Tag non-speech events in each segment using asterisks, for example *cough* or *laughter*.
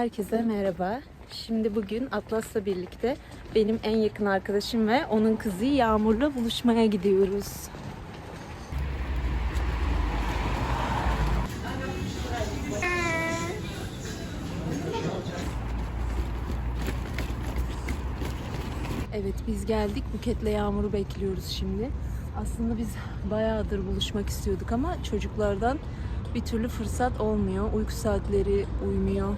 Herkese merhaba. Şimdi bugün Atlas'la birlikte benim en yakın arkadaşım ve onun kızı Yağmur'la buluşmaya gidiyoruz. Evet biz geldik. Buket'le Yağmur'u bekliyoruz şimdi. Aslında biz bayağıdır buluşmak istiyorduk ama çocuklardan bir türlü fırsat olmuyor. Uyku saatleri uymuyor.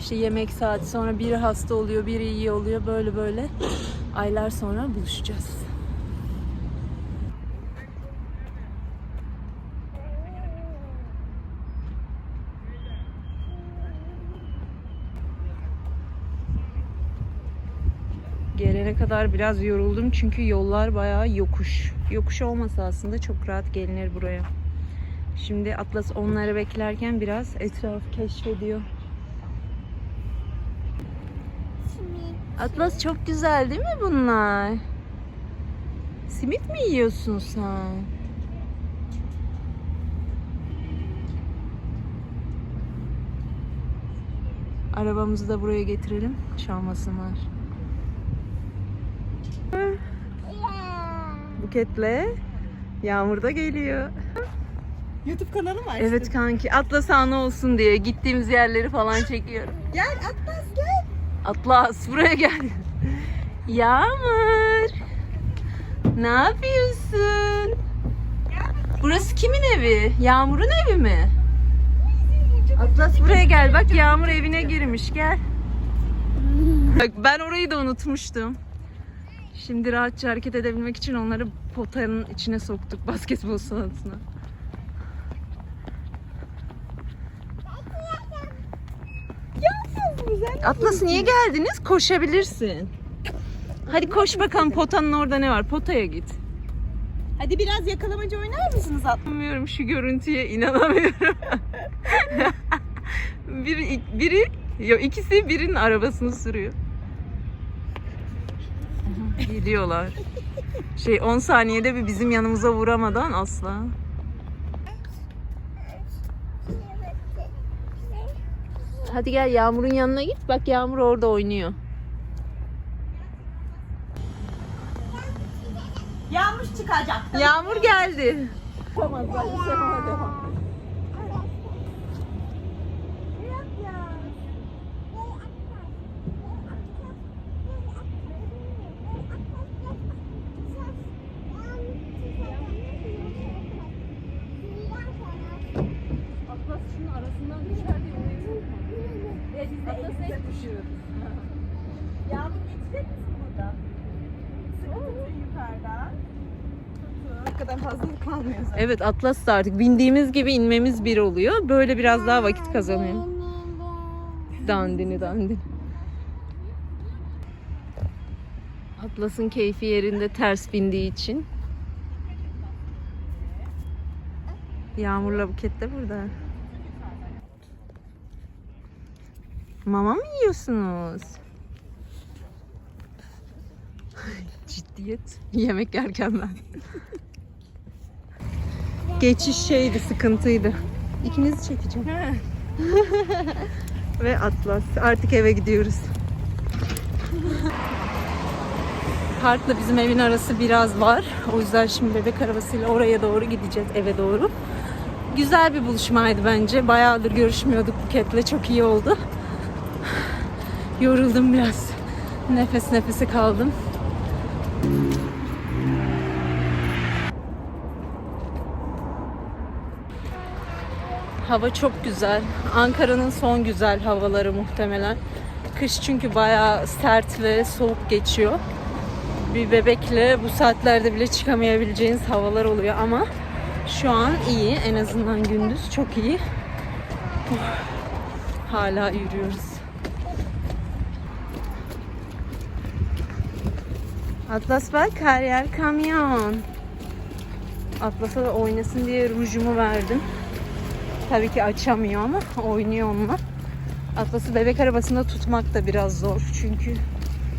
İşte yemek saati sonra biri hasta oluyor, biri iyi oluyor. Böyle böyle aylar sonra buluşacağız. Gelene kadar biraz yoruldum çünkü yollar bayağı yokuş. Yokuş olmasa aslında çok rahat gelinir buraya. Şimdi Atlas onları beklerken biraz etraf keşfediyor. Atlas çok güzel değil mi bunlar? Simit mi yiyorsun sen? Arabamızı da buraya getirelim. Çalmasınlar. Buketle Yağmur da geliyor. YouTube kanalı mı açtın? Evet kanki Atlas anı olsun diye gittiğimiz yerleri falan çekiyorum. Gel Atlas. Atlas *laughs* buraya gel. Yağmur. Ne yapıyorsun? Burası kimin evi? Yağmur'un evi mi? Atlas buraya gel. Bak Yağmur evine girmiş. Gel. Bak ben orayı da unutmuştum. Şimdi rahatça hareket edebilmek için onları potanın içine soktuk basketbol sahasına. Atlas niye geldiniz? Koşabilirsin. Hadi koş bakalım potanın orada ne var? Potaya git. Hadi biraz yakalamacı oynar mısınız Atlas? Şu görüntüye inanamıyorum. *laughs* biri, biri, yok ikisi birinin arabasını sürüyor. Geliyorlar. Şey 10 saniyede bir bizim yanımıza vuramadan asla. Hadi gel Yağmur'un yanına git. Bak Yağmur orada oynuyor. Yağmur çıkacak. Yağmur geldi. Tamam ben sen ona devam. Atlas şunun arasından düşer elimize düşüyoruz. Yağmur geçecek misin burada? Sıkı tutun yukarıdan. Tutun. Kalmıyor zaten. Evet Atlas da artık bindiğimiz gibi inmemiz bir oluyor. Böyle biraz daha vakit kazanıyor. Dandini dandini. Atlas'ın keyfi yerinde ters bindiği için. Yağmurla Buket de burada. Mama mı yiyorsunuz? *laughs* Ciddiyet. Yemek yerken ben. *laughs* Geçiş şeydi, sıkıntıydı. İkinizi çekeceğim. *laughs* Ve Atlas. Artık eve gidiyoruz. Parkla bizim evin arası biraz var. O yüzden şimdi bebek arabasıyla oraya doğru gideceğiz, eve doğru. Güzel bir buluşmaydı bence. Bayağıdır görüşmüyorduk Buket'le. Çok iyi oldu. Yoruldum biraz. Nefes nefese kaldım. Hava çok güzel. Ankara'nın son güzel havaları muhtemelen. Kış çünkü bayağı sert ve soğuk geçiyor. Bir bebekle bu saatlerde bile çıkamayabileceğiniz havalar oluyor ama şu an iyi. En azından gündüz çok iyi. Hala yürüyoruz. Atlas bak her yer kamyon. Atlas'a da oynasın diye rujumu verdim. Tabii ki açamıyor ama oynuyor onunla. Atlas'ı bebek arabasında tutmak da biraz zor çünkü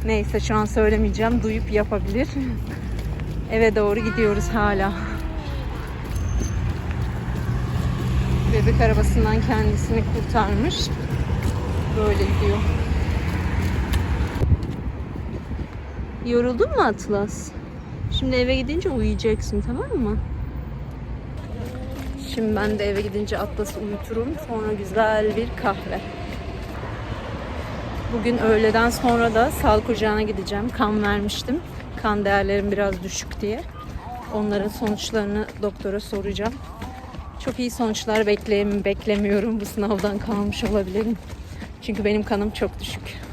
neyse şu an söylemeyeceğim duyup yapabilir. Eve doğru gidiyoruz hala. Bebek arabasından kendisini kurtarmış. Böyle gidiyor. Yoruldun mu Atlas? Şimdi eve gidince uyuyacaksın tamam mı? Şimdi ben de eve gidince Atlas'ı uyuturum. Sonra güzel bir kahve. Bugün öğleden sonra da sağlık ocağına gideceğim. Kan vermiştim. Kan değerlerim biraz düşük diye. Onların sonuçlarını doktora soracağım. Çok iyi sonuçlar bekleyem beklemiyorum. Bu sınavdan kalmış olabilirim. Çünkü benim kanım çok düşük.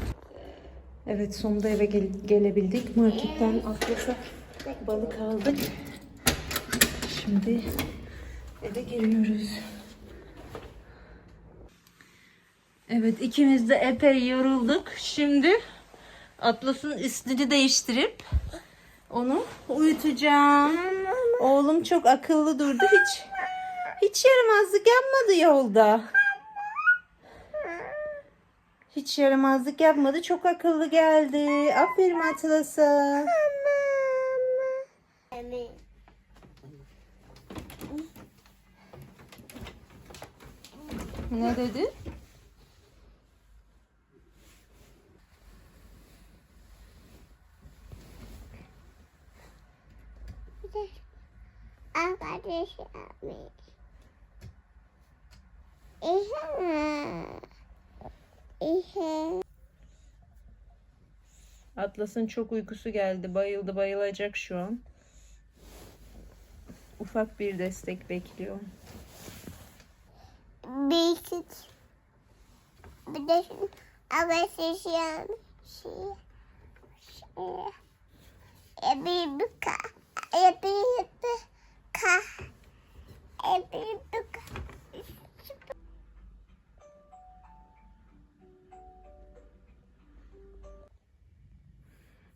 Evet sonunda eve gel- gelebildik. Marketten Atlas'a balık aldık. Şimdi eve geliyoruz. Evet ikimiz de epey yorulduk. Şimdi Atlas'ın üstünü değiştirip onu uyutacağım. Oğlum çok akıllı durdu. Hiç hiç yaramazlık yapmadı yolda. Hiç yaramazlık yapmadı. Çok akıllı geldi. Aferin Atlas'a. Ne dedi? Arkadaş abi. İhe. Atlas'ın çok uykusu geldi. Bayıldı bayılacak şu an. Ufak bir destek bekliyor. Bir süt. Bir de. Şey. E bir bir buka. E bir buka.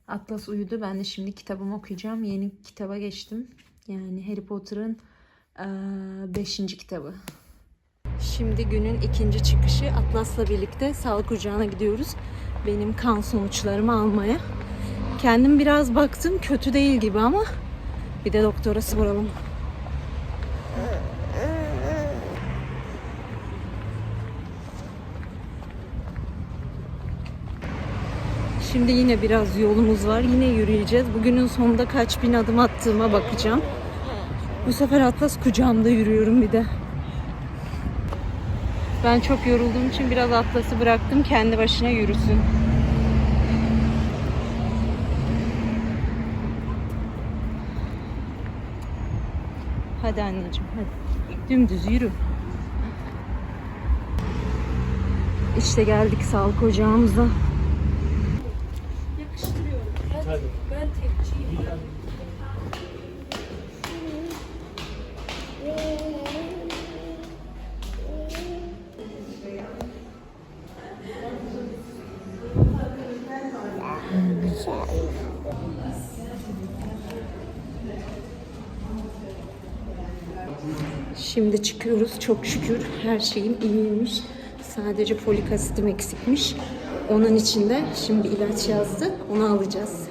Atlas uyudu. Ben de şimdi kitabımı okuyacağım. Yeni kitaba geçtim. Yani Harry Potter'ın 5. kitabı. Şimdi günün ikinci çıkışı Atlas'la birlikte sağlık ocağına gidiyoruz. Benim kan sonuçlarımı almaya. Kendim biraz baktım kötü değil gibi ama bir de doktora soralım. Şimdi yine biraz yolumuz var. Yine yürüyeceğiz. Bugünün sonunda kaç bin adım attığıma bakacağım. Bu sefer Atlas kucağımda yürüyorum bir de. Ben çok yorulduğum için biraz Atlas'ı bıraktım. Kendi başına yürüsün. Hadi anneciğim hadi. Dümdüz yürü. İşte geldik sağlık ocağımıza. Şimdi çıkıyoruz. Çok şükür her şeyim iyiymiş. Sadece folik asitim eksikmiş. Onun için de şimdi ilaç yazdı. Onu alacağız.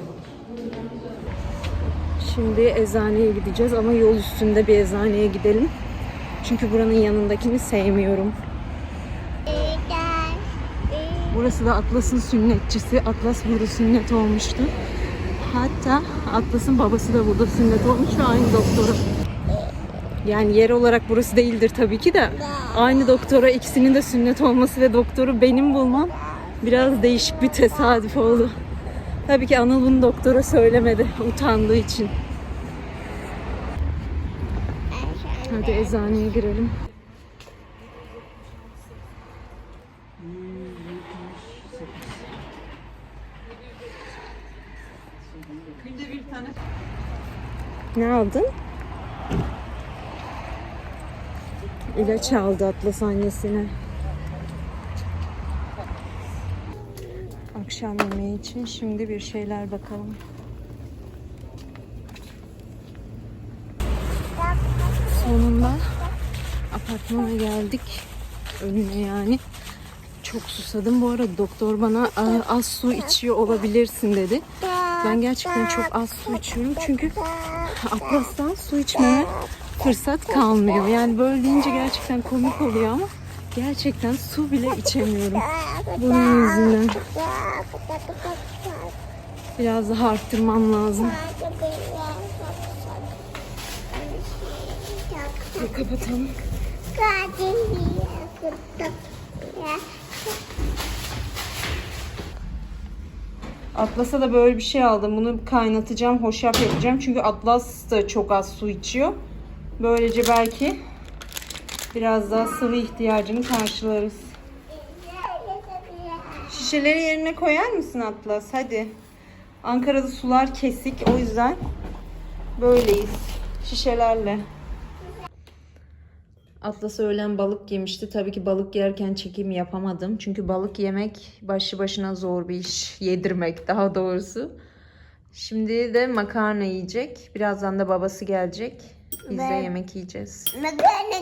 Şimdi eczaneye gideceğiz ama yol üstünde bir eczaneye gidelim. Çünkü buranın yanındakini sevmiyorum. Burası da Atlas'ın sünnetçisi. Atlas burada sünnet olmuştu. Hatta Atlas'ın babası da burada sünnet olmuş ve aynı doktora. Yani yer olarak burası değildir tabii ki de. Aynı doktora ikisinin de sünnet olması ve doktoru benim bulmam biraz değişik bir tesadüf oldu. Tabii ki Anıl bunu doktora söylemedi utandığı için. Hadi eczaneye girelim. Ne aldın? İlaç aldı Atlas annesine. Akşam yemeği için şimdi bir şeyler bakalım. Sonunda apartmana geldik. Önüne yani. Çok susadım. Bu arada doktor bana "Aa, az su içiyor olabilirsin dedi. Ben gerçekten çok az su içiyorum. Çünkü Atlas'tan su içmeme fırsat kalmıyor. Yani böyle deyince gerçekten komik oluyor ama Gerçekten su bile içemiyorum. Bunun yüzünden. Biraz daha arttırmam lazım. Bir kapatalım. Atlas'a da böyle bir şey aldım. Bunu kaynatacağım, hoşaf yapacağım. Çünkü Atlas da çok az su içiyor. Böylece belki biraz daha sıvı ihtiyacını karşılarız. Şişeleri yerine koyar mısın Atlas? Hadi. Ankara'da sular kesik. O yüzden böyleyiz. Şişelerle. Atlas öğlen balık yemişti. Tabii ki balık yerken çekim yapamadım. Çünkü balık yemek başlı başına zor bir iş. Yedirmek daha doğrusu. Şimdi de makarna yiyecek. Birazdan da babası gelecek. Biz de yemek yiyeceğiz. Magana